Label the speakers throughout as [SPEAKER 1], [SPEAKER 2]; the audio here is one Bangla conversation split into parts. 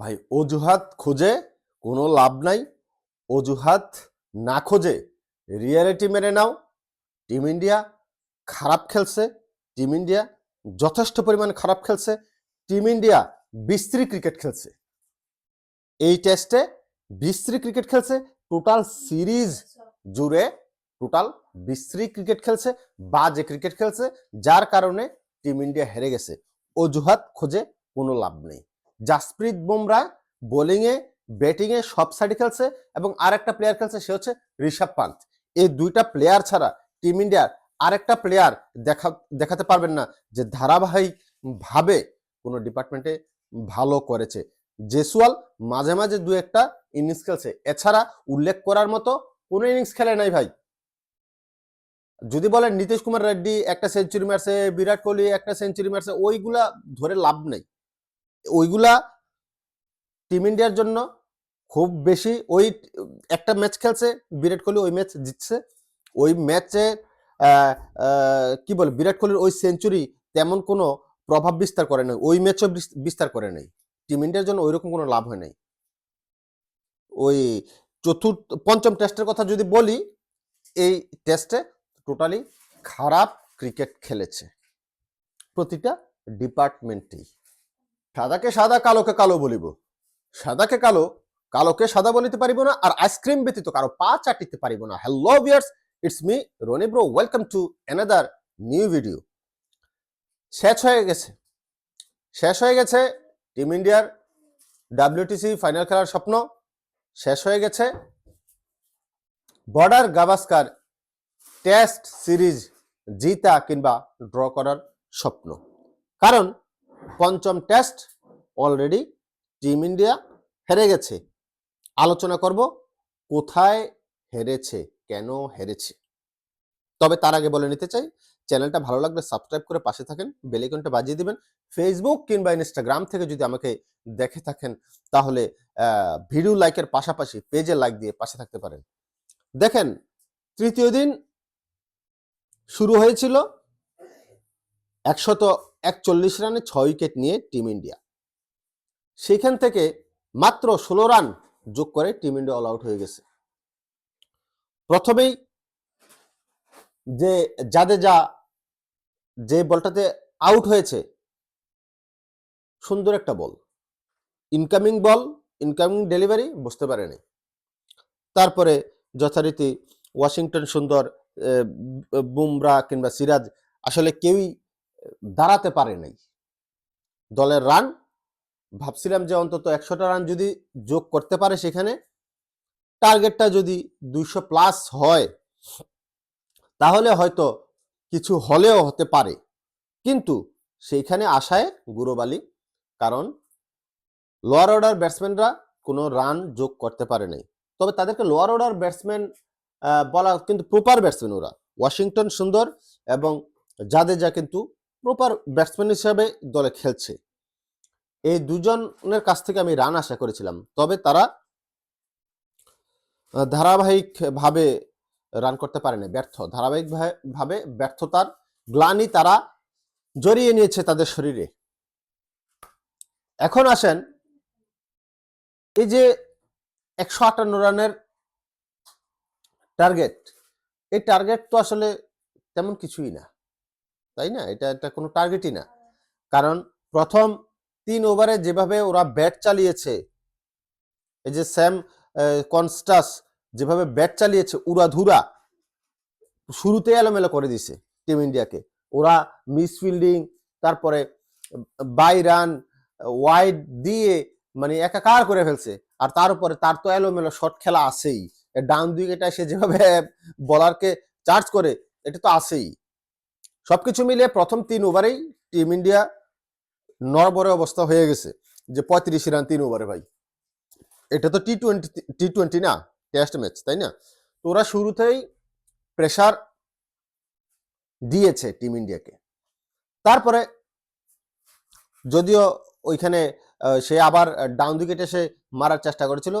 [SPEAKER 1] ভাই, অজুহাত খোঁজে কোনো লাভ নাই। অজুহাত না খোঁজে রিয়ালিটি মেনে নাও। টিম ইন্ডিয়া খারাপ খেলছে। টিম ইন্ডিয়া যথেষ্ট পরিমাণে খারাপ খেলছে। টিম ইন্ডিয়া বিশ্রী ক্রিকেট খেলছে। এই টেস্টে বিস্ত্রী ক্রিকেট খেলছে। টোটাল সিরিজ জুড়ে টোটাল বিশ্রী ক্রিকেট খেলছে। বাজে ক্রিকেট খেলছে। যার কারণে টিম ইন্ডিয়া হেরে গেছে। অজুহাত খোঁজে কোনো লাভ নেই। জাসপ্রীত বুমরা বোলিংয়ে, ব্যাটিংয়ে সব সাইডে খেলছে এবং আরেকটা প্লেয়ার খেলছে, সে হচ্ছে ঋষভ পান্ত এই দুইটা প্লেয়ার ছাড়া টিম ইন্ডিয়ার আরেকটা প্লেয়ার দেখা, দেখাতে পারবেন না যে ধারাবাহিক ভাবে কোনো ডিপার্টমেন্টে ভালো করেছে। জেসুয়াল মাঝে মাঝে দু একটা ইনিংস খেলছে। এছাড়া উল্লেখ করার মতো কোনো ইনিংস খেলে নাই ভাই। যদি বলেন নীতিশ কুমার রেড্ডি, একটা সেঞ্চুরি মারছে বিরাট কোহলি, একটা সেঞ্চুরি মারছে ওইগুলা ধরে লাভ নেই। ওইগুলা টিম ইন্ডিয়ার জন্য খুব বেশি ওই একটা ম্যাচ খেলছে, বিরাট কোহলি ওই ম্যাচ জিতছে। ওই ম্যাচে কি বলে, বিরাট কোহলির ওই সেঞ্চুরি তেমন কোনো প্রভাব বিস্তার করে নাই, ওই ম্যাচও বিস্তার করে নাই। টিম ইন্ডিয়ার জন্য ওইরকম কোনো লাভ হয় নাই। ওই চতুর্থ, পঞ্চম টেস্টের কথা যদি বলি, এই টেস্টে টোটালি খারাপ ক্রিকেট খেলেছে। প্রতিটা ডিপার্টমেন্টেই সাদাকে সাদা, কালোকে কালো বলিব। সাদাকে কালো, কালোকে সাদা বলিতে পারিব না আর আইসক্রিম ব্যতীত কারও পা চাটিতে পারিব না। Hello viewers it's me Roni bro welcome to another new video শেষ হয়ে গেছে। শেষ হয়ে গেছে টিম ইন্ডিয়ার ডাব্লিউটিসি ফাইনাল খেলার স্বপ্ন। শেষ হয়ে গেছে বর্ডার গাভাস্কার টেস্ট সিরিজ জিতা কিংবা ড্র করার স্বপ্ন। কারণ পঞ্চম টেস্ট অলরেডি টিম ইন্ডিয়া হেরে গেছে। আলোচনা করব কোথায় হেরেছে, কেন হেরেছে। তবে তার আগে বলে নিতে চাই, চ্যানেলটা ভালো লাগলে সাবস্ক্রাইব করে পাশে থাকেন বেলিকনটা বাজিয়ে দিবেন। ফেসবুক কিংবা ইনস্টাগ্রাম থেকে যদি আমাকে দেখে থাকেন, তাহলে ভিডিও লাইকের পাশাপাশি পেজে লাইক দিয়ে পাশে থাকতে পারেন। দেখেন, তৃতীয় দিন শুরু হয়েছিল একশত একচল্লিশ রানে ছয় উইকেট নিয়ে টিম ইন্ডিয়া। সেখান থেকে মাত্র ষোলো রান যোগ করে টিম ইন্ডিয়া অল আউট হয়ে গেছে। প্রথমেই যে জাদেজা যে বলটাতে আউট হয়েছে, সুন্দর একটা ball. Incoming ball incoming delivery বুঝতে পারেনি। তারপরে যথারীতি ওয়াশিংটন সুন্দর বুমরা কিংবা সিরাজ আসলে কেউই দাঁড়াতে পারে নাই। দলের রান ভাবছিলাম যে অন্তত একশোটা রান যদি যোগ করতে পারে সেখানে টার্গেটটা যদি দুইশো প্লাস হয়, তাহলে হয়তো কিছু হলেও হতে পারে। কিন্তু সেইখানে আশায় গুরুবালি কারণ লোয়ার অর্ডার ব্যাটসম্যানরা কোনো রান যোগ করতে পারে নাই। তবে তাদেরকে লোয়ার অর্ডার ব্যাটসম্যান বলা কিন্তু প্রপার ব্যাটসম্যান ওরা। ওয়াশিংটন সুন্দর এবং জাদেজা কিন্তু প্রপার ব্যাটসম্যান হিসাবে দলে খেলছে। এই দুজনের কাছ থেকে আমি রান আশা করেছিলাম। তবে তারা ধারাবাহিকভাবে রান করতে পারেনি, ব্যর্থ। ধারাবাহিক ভাবে ব্যর্থতার গ্লানি তারা জড়িয়ে নিয়েছে তাদের শরীরে। এখন আসেন, এই যে একশো আটান্ন রানের টার্গেট এই টার্গেট তো আসলে তেমন কিছুই না। তাই না? এটা একটা কোনো টার্গেটই না। কারণ প্রথম তিন ওভারে যেভাবে ওরা ব্যাট চালিয়েছে, এই যে স্যাম কনস্টাস যেভাবে ব্যাট চালিয়েছে, উড়াধুরা, শুরুতে এলোমেলো করে দিছে টিম ইন্ডিয়াকে ওরা মিস ফিল্ডিং তারপরে বাই রান ওয়াইড দিয়ে মানে একাকার করে ফেলছে। আর তার উপরে তার তো এলোমেলো শট খেলা আছেই। ডাউন উইকেটে সে যেভাবে বলারকে চার্জ করে, এটা তো আছেই। সবকিছু মিলিয়ে প্রথম তিন ওভারেই টিম ইন্ডিয়া নরবরে অবস্থা হয়ে গেছে যে পঁয়ত্রিশ রান তিন ওভারে ভাই। এটা তো টি টোয়েন্টি টি টোয়েন্টি না টেস্ট ম্যাচ তাই না? তো ওরা শুরুতেই প্রেশার দিয়েছে টিম ইন্ডিয়াকে। তারপরে যদিও ওইখানে সে আবার ডাউন উইকেটে সে মারার চেষ্টা করেছিল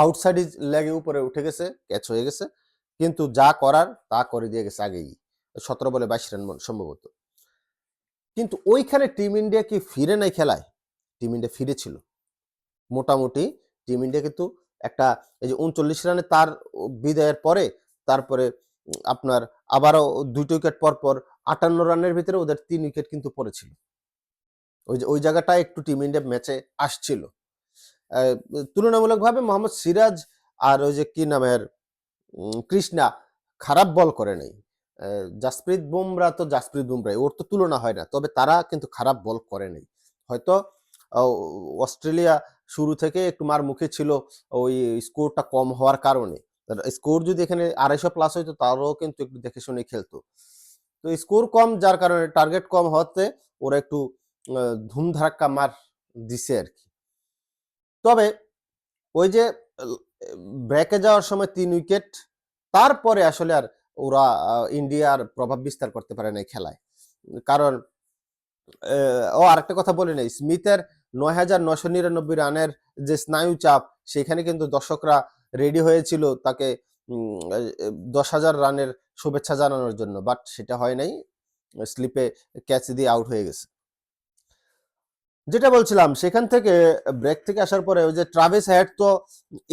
[SPEAKER 1] আউটসাইড লেগে উপরে উঠে গেছে ক্যাচ হয়ে গেছে, কিন্তু যা করার তা করে দিয়ে গেছে আগেই। সতেরো বলে বাইশ রান সম্ভবত। কিন্তু ওইখানে টিম ইন্ডিয়া কি ফিরে নাই খেলায়? টিম ইন্ডিয়া ফিরেছিল। মোটামুটি টিম ইন্ডিয়া কিন্তু একটা এই যে উনচল্লিশ রানে তার বিদায়ের পরে তারপরে আপনার আবারও দুইটা উইকেট পর পর আটান্ন রানের ভিতরে ওদের তিন উইকেট কিন্তু পড়েছিল। ওই যে ওই জায়গাটা একটু টিম ইন্ডিয়া ম্যাচে আসছিল। তুলনামূলকভাবে মোহাম্মদ সিরাজ আর ওই যে কি নামের কৃষ্ণা খারাপ বল করে নাই। জাসপ্রীত বুমরা তো জাসপ্রীত বুমরা ওর তো তুলনা হয় না, তবে তারা কিন্তু খারাপ বল করে হয়তো অস্ট্রেলিয়া শুরু থেকে একটু মার মুখে ছিল, ওই স্কোরটা কম হওয়ার কারণে। স্কোর যদি এখানে আড়াইশো প্লাস হইতো, তারও কিন্তু একটু দেখে শুনে খেলতো। তো স্কোর কম, যার কারণে টার্গেট কম হওয়াতে ওরা একটু ধুমধারাক্কা মার দিছে আর কি। তবে, ওই যে ব্রেকে যাওয়ার সময় তিন উইকেট, তারপরে আসলে আর ওরা ইন্ডিয়ার প্রভাব বিস্তার করতে পারে না খেলায়। কারণ ও আরেকটা কথা বলে নেই, স্মিথের নয় হাজার নশো নিরানব্বই রানের যে স্নায়ু চাপ সেখানে কিন্তু দর্শকরা রেডি হয়েছিল তাকে দশ হাজার রানের শুভেচ্ছা জানানোর জন্য বাট সেটা হয় নাই, স্লিপে ক্যাচ দিয়ে আউট হয়ে গেছে। যেটা বলছিলাম, সেখান থেকে ব্রেক থেকে আসার পরে ওই যে ট্রাভেস হেড তো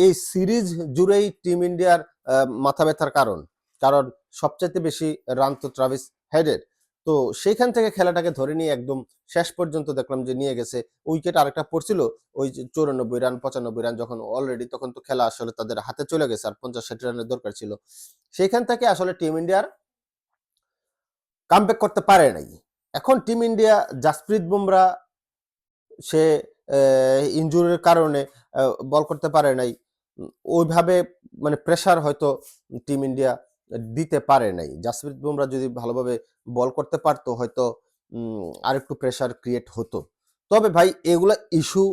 [SPEAKER 1] এই সিরিজ জুড়েই টিম ইন্ডিয়ার মাথা ব্যথার কারণ। কারণ সবচাইতে বেশি রান তো ট্রাভিস হেডের তো সেইখান থেকে খেলাটাকে ধরে নিয়ে একদম শেষ পর্যন্ত দেখলাম যে নিয়ে গেছে। উইকেট আরেকটা পড়ছিল, ওই যে চৌরানব্বই রান পঁচানব্বই রান যখন অলরেডি তখন তো খেলা আসলে তাদের হাতে চলে গেছে আর পঞ্চাশ ষাট রানের দরকার ছিল। সেইখান থেকে আসলে টিম ইন্ডিয়ার কামব্যাক করতে পারে নাই। এখন টিম ইন্ডিয়া জাসপ্রীত বুমরা সে ইনজুরির কারণে বল করতে পারে নাই। ওইভাবে মানে প্রেসার হয়তো টিম ইন্ডিয়া দিতে পারে নাই। জাসপ্রীত বুমরা যদি ভালোভাবে বল করতে পারতো হয়তো উম, আরেকটু প্রেসার ক্রিয়েট হতো। তবে ভাই এগুলা ইস্যু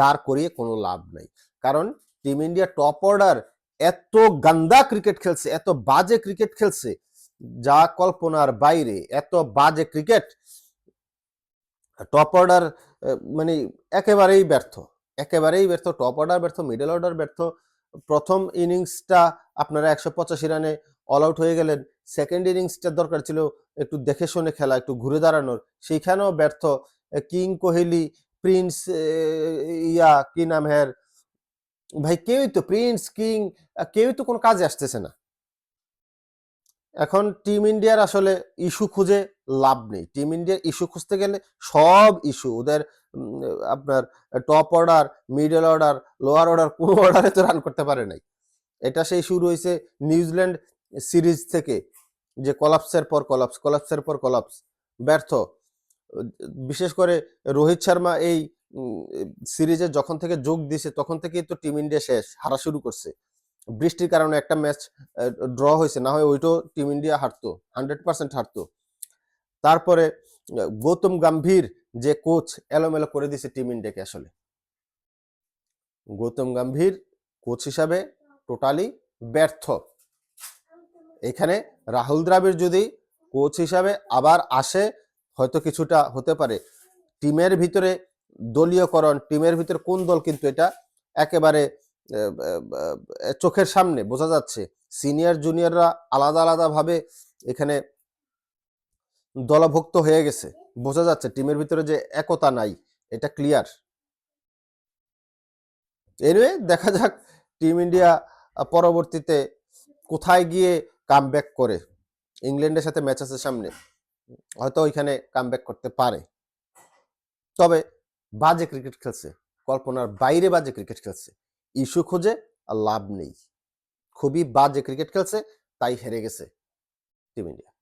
[SPEAKER 1] দাঁড় করিয়ে কোনো লাভ নাই। কারণ টিম ইন্ডিয়া টপ অর্ডার এত গান্দা ক্রিকেট খেলছে এত বাজে ক্রিকেট খেলছে যা কল্পনার বাইরে এত বাজে ক্রিকেট টপ অর্ডার মানে একেবারেই ব্যর্থ। একেবারেই ব্যর্থ টপ অর্ডার ব্যর্থ মিডল অর্ডার ব্যর্থ। প্রথম ইনিংসটা আপনারা একশো পঁচাশি রানে অল আউট হয়ে গেলেন। সেকেন্ড ইনিংসটা দরকার ছিল একটু দেখে শুনে খেলা, একটু ঘুরে দাঁড়ানোর। সেইখানেও ব্যর্থ কিং কোহলি, প্রিন্স ইয়া, কি নাম হ্যার? ভাই, কেউই তো, প্রিন্স, কিং, কেউই তো কোনো কাজে আসতেছে না। এখন টিম ইন্ডিয়ার আসলে ইস্যু খুঁজে লাভ নেই। টিম ইন্ডিয়ার ইস্যু খুঁজতে গেলে সব ইস্যু। ওদের আপনার top order, middle order, lower order, কোনো অর্ডারে তো রান করতে পারে নাই। এটা সেই শুরু হয়েছে নিউজিল্যান্ড সিরিজ থেকে যে কলাপসের পর কলাপস, কলাপসের পর কলাপস, ব্যর্থ। বিশেষ করে রোহিত শর্মা এই সিরিজে যখন থেকে যোগ দিয়েছে, তখন থেকেই তো টিম ইন্ডিয়া শেষ, হারা শুরু করছে। বৃষ্টির কারণে একটা ম্যাচ ড্র হয়েছে, না হয় ওইটাও টিম ইন্ডিয়া হারতো, হান্ড্রেড পার্সেন্ট হারতো। তারপরে, গৌতম গম্ভীর যে কোচ, এলোমেলো করে দিয়েছে টিম ইন্ডিয়াকে আসলে। গৌতম গম্ভীর কোচ হিসাবে টোটালি ব্যর্থ। এখানে রাহুল দ্রাবিড় যদি কোচ হিসাবে আবার আসে, হয়তো কিছুটা হতে পারে। টিমের ভিতরে দলীয়করণ, টিমের ভিতরে কোন দল কিন্তু এটা একেবারে চোখের সামনে বোঝা যাচ্ছে। সিনিয়র জুনিয়ররা আলাদা আলাদা ভাবে এখানে দলভুক্ত হয়ে গেছে। বোঝা যাচ্ছে টিমের ভিতরে যে একতা নাই, এটা ক্লিয়ার এনিওয়ে দেখা যাক টিম ইন্ডিয়া পরবর্তীতে কোথায় গিয়ে কাম করে। ইংল্যান্ডের সাথে ম্যাচ আছে সামনে। হয়তো ওইখানে কাম করতে পারে। তবে বাজে ক্রিকেট খেলছে। কল্পনার বাইরে বাজে ক্রিকেট খেলছে। ইস্যু খুঁজে আর লাভ নেই। খুবই বাজে ক্রিকেট খেলছে, তাই হেরে গেছে টিম ইন্ডিয়া